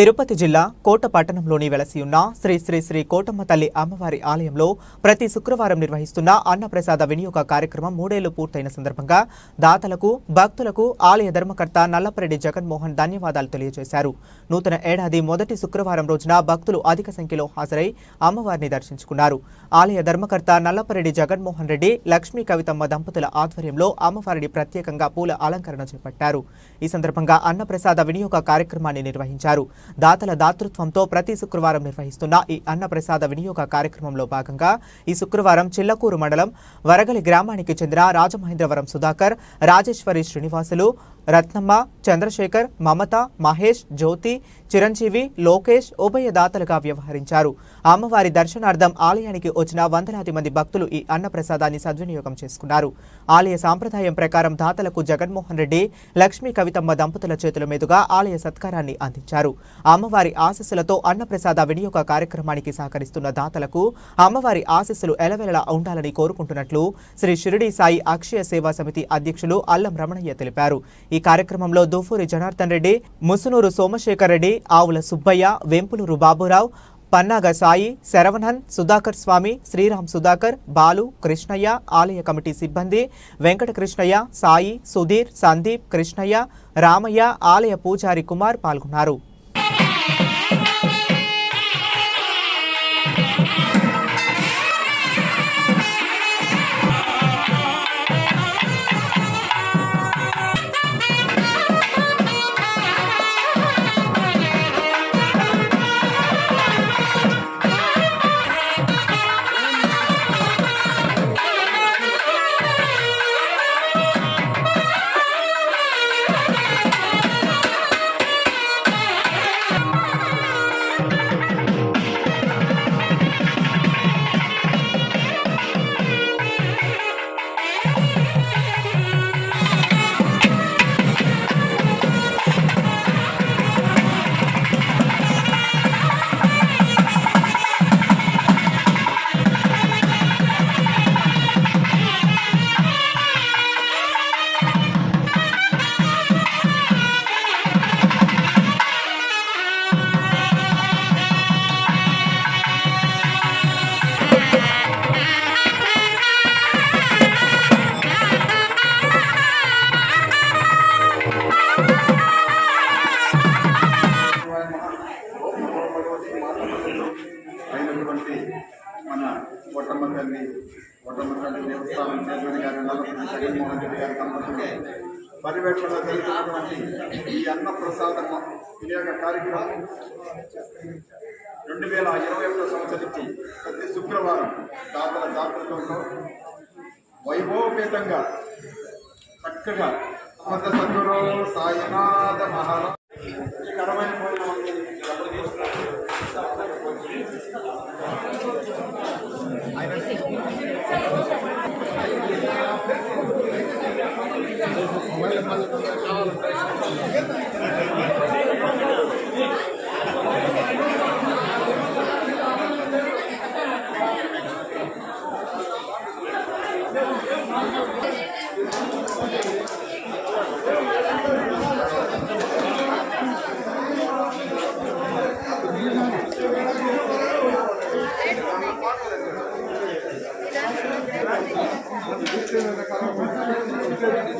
తిరుపతి జిల్లా కోట పట్టణంలోని వెలసి ఉన్న శ్రీ శ్రీ శ్రీ కోటమ్మ తల్లి అమ్మవారి ఆలయంలో ప్రతి శుక్రవారం నిర్వహిస్తున్న అన్నప్రసాద వినియోగ కార్యక్రమం మూడేళ్ళు పూర్తయిన సందర్భంగా దాతలకు భక్తులకు ఆలయ ధర్మకర్త నల్లపరెడ్డి జగన్మోహన్ ధన్యవాదాలు తెలియజేశారు. నూతన ఏడాది మొదటి శుక్రవారం రోజున భక్తులు అధిక సంఖ్యలో హాజరై అమ్మవారిని దర్శించుకున్నారు. ఆలయ ధర్మకర్త నల్లపరెడ్డి జగన్మోహన్ రెడ్డి లక్ష్మీ కవితమ్మ దంపతుల ఆధ్వర్యంలో అమ్మవారిని ప్రత్యేకంగా పూల అలంకరణ చేపట్టారు. ఈ సందర్భంగా అన్నప్రసాద వినియోగ కార్యక్రమాన్ని నిర్వహించారు. దాతల దాతృత్వంతో ప్రతి శుక్రవారం నిర్వహిస్తున్న ఈ అన్నప్రసాద వినియోగ కార్యక్రమంలో భాగంగా ఈ శుక్రవారం చిల్లకూరు మండలం వరగలి గ్రామానికి చెందిన రాజమహేంద్రవరం సుధాకర్ రాజేశ్వరి శ్రీనివాసులు రత్నమ్మ చంద్రశేఖర్ మమత మహేష్ జ్యోతి చిరంజీవి లోకేష్ ఉభయ దాతలుగా వ్యవహరించారు. అమ్మవారి దర్శనార్థం ఆలయానికి వచ్చిన వందలాది మంది భక్తులు ఈ అన్నప్రసాదాన్ని సద్వినియోగం చేసుకున్నారు. ఆలయ సాంప్రదాయం ప్రకారం దాతలకు జగన్మోహన్ రెడ్డి లక్ష్మీ కవితమ్మ దంపతుల చేతుల మీదుగా ఆలయ సత్కారాన్ని అందించారు. అమ్మవారి ఆశీస్సులతో అన్నప్రసాద వినియోగ కార్యక్రమానికి సహకరిస్తున్న దాతలకు అమ్మవారి ఆశస్సులు ఎలవెలలా ఉండాలని కోరుకుంటున్నట్లు శ్రీ షిరిడి సాయి అక్షయ సేవా సమితి అధ్యక్షులు అల్లం రమణయ్య తెలిపారు. ఈ కార్యక్రమంలో దూఫూరి జనార్దన్ రెడ్డి ముసునూరు సోమశేఖర్ రెడ్డి ఆవుల సుబ్బయ్య వెంపులూరు బాబురావు పన్నాగ సాయి శరవణన్ సుధాకర్ స్వామి శ్రీరామ్ సుధాకర్ బాలు కృష్ణయ్య ఆలయ కమిటీ సిబ్బంది వెంకట కృష్ణయ్య సాయి సుధీర్ సందీప్ కృష్ణయ్య రామయ్య ఆలయ పూజారి కుమార్ పాల్గొన్నారు. ఒట్టమ్మ తల్లి దేవస్థానం చైర్మన్ జగన్మోహన్ రెడ్డి గారి దంపతులు పర్యవేక్షణ జరుగుతున్నటువంటి ఈ అన్న ప్రసాద వినియోగ కార్యక్రమం రెండు వేల ఇరవై ఒకటో సంవత్సరం నుంచి ప్రతి శుక్రవారం దాతల దాతృత్వంతో వైభవపేతంగా చక్కగా కొంత సద్గురు సాయినాథ మహారాజ్. Gracias.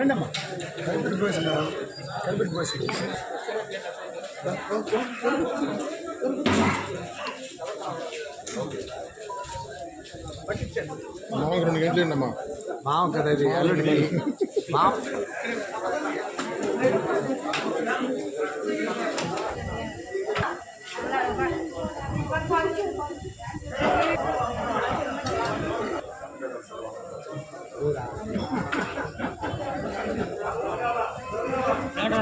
ఈ ఘనమైన భోజనం మామూలు రెండు గంటలు అమ్మా మామ కదా ఇది అల్లుడికి మామ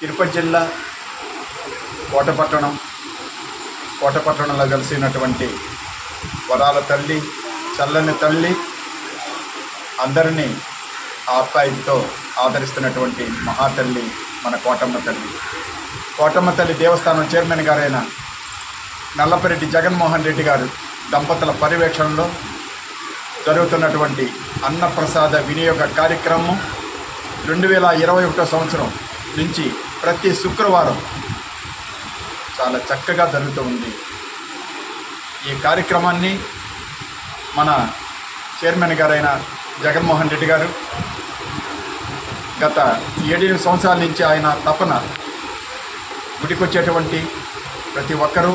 తిరుపతి జిల్లా కోటపట్టణం. కోటపట్టణంలో కలిసినటువంటి వరాల తల్లి చల్లని తల్లి అందరినీ ఆప్యాయతతో ఆదరిస్తున్నటువంటి మహాతల్లి మన కోటమ్మ తల్లి. కోటమ్మ తల్లి దేవస్థానం చైర్మన్ గారైన నల్లపరెడ్డి జగన్మోహన్ రెడ్డి గారు దంపతుల పర్యవేక్షణలో జరుగుతున్నటువంటి అన్నప్రసాద వినియోగ కార్యక్రమం రెండు వేల ఇరవై ఒకటో సంవత్సరం నుంచి ప్రతి శుక్రవారం చాలా చక్కగా జరుగుతూ ఉంది. ఈ కార్యక్రమాన్ని మన చైర్మన్ గారైన జగన్మోహన్ రెడ్డి గారు గత ఏడెనిమిది సంవత్సరాల నుంచి ఆయన తపన గుడికొచ్చేటువంటి ప్రతి ఒక్కరూ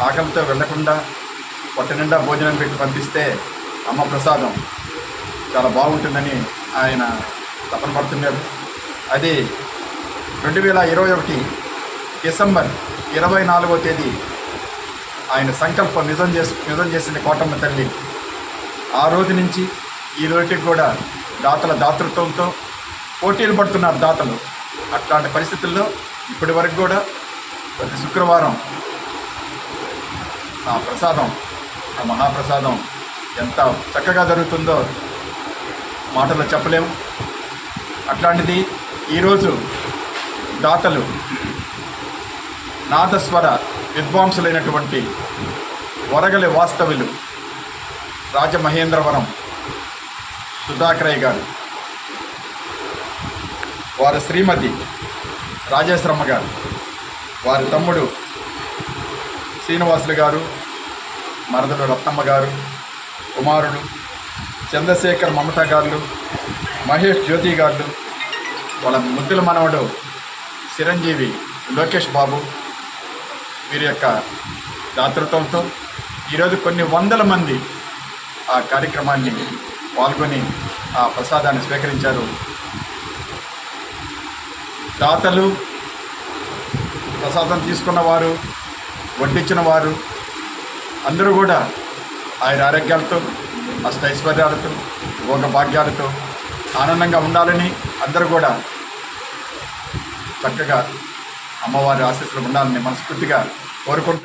ఆకలితో వెళ్ళకుండా పొట్ట నిండా భోజనం పెట్టి పంపిస్తే అమ్మ ప్రసాదం చాలా బాగుంటుందని ఆయన తపన పడుతున్నారు. అది రెండు వేల ఇరవై ఒకటి డిసెంబర్ ఇరవై నాలుగో తేదీ ఆయన సంకల్పం నిజం చేసు నిజం చేసింది కోటమ్మ తల్లి. ఆ రోజు నుంచి ఈ రోజుకి కూడా దాతల దాతృత్వంతో పోటీలు పడుతున్నారు దాతలు. అట్లాంటి పరిస్థితుల్లో ఇప్పటి వరకు కూడా ప్రతి శుక్రవారం ఆ ప్రసాదం ఆ మహాప్రసాదం ఎంత చక్కగా జరుగుతుందో మాటలో చెప్పలేము అట్లాంటిది ఈరోజు దాతలు నాదస్వర విద్వాంసులైనటువంటి వరగలి వాస్తవులు రాజమహేంద్రవరం సుధాకరయ్య గారు వారి శ్రీమతి రాజేశ్వరమ్మ గారు వారి తమ్ముడు శ్రీనివాసులు గారు మరదలు రత్నమ్మ గారు కుమారుడు చంద్రశేఖర్ మమత గారు మహేష్ జ్యోతి గారు వాళ్ళ ముద్దుల మనవడు చిరంజీవి లోకేష్ బాబు వీరి యొక్క దాతృత్వంతో ఈరోజు కొన్ని వందల మంది ఆ కార్యక్రమాన్ని పాల్గొని ఆ ప్రసాదాన్ని స్వీకరించారు. దాతలు ప్రసాదం తీసుకున్న వారు వడ్డించిన వారు అందరూ కూడా ఆయన ఆరోగ్యాలతో అష్టైశ్వర్యాలతో భోగ భాగ్యాలతో ఆనందంగా ఉండాలని అందరూ కూడా చక్కగా అమ్మవారి ఆశీస్సులు ఉండాలని మనస్ఫూర్తిగా కోరుకుంటూ